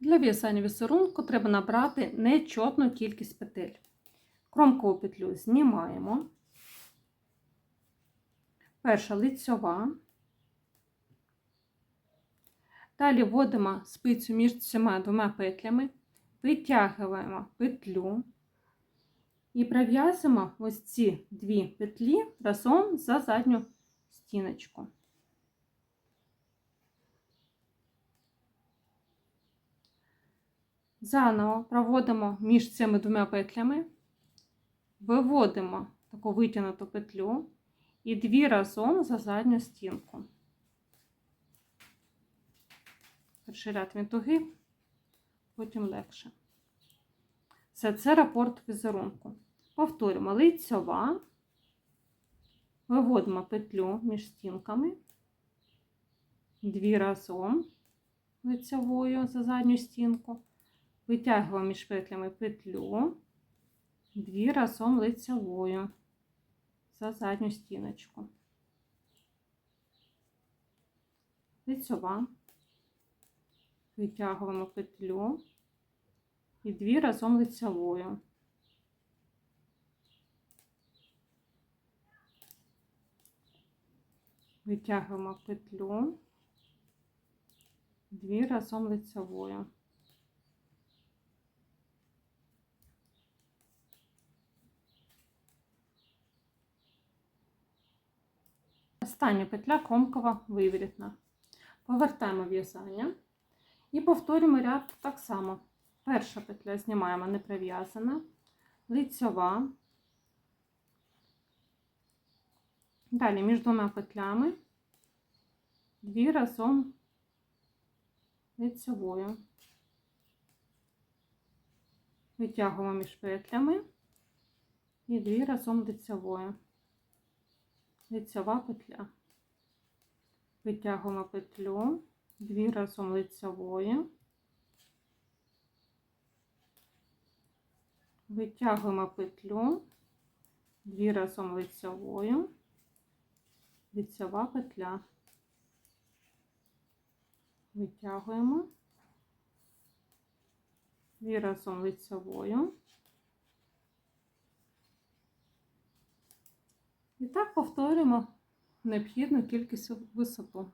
Для в'язання візерунку треба набрати нечотну кількість петель. Кромкову петлю знімаємо. Перша лицьова. Далі вводимо спицю між цими двома петлями, витягуємо петлю і пров'язуємо ось ці дві петлі разом за задню стіночку. Заново проводимо між цими двома петлями, виводимо таку витягнуту петлю і дві разом за задню стінку. Перший ряд він тугий, потім легше. Все це рапорт візерунку. Повторюємо лицьова, виводимо петлю між стінками, дві разом лицьовою за задню стінку, витягуємо між петлями петлю, дві разом лицьовою за задню стіночку. Лицьова, витягуємо петлю і дві разом лицьовою. Витягуємо петлю, дві разом лицьовою. Остання петля кромкова виворітна. Повертаємо в'язання і повторюємо ряд так само. Перша петля знімаємо не прив'язана, лицьова. Далі між двома петлями дві разом лицьовою. Витягуємо між петлями і дві разом лицьовою. Лицьова петля. Витягуємо петлю, дві разом лицьовою. Витягуємо петлю, дві разом лицьовою, лицьова петля. Витягуємо, дві разом лицьовою. І так повторюємо необхідну кількість висоту.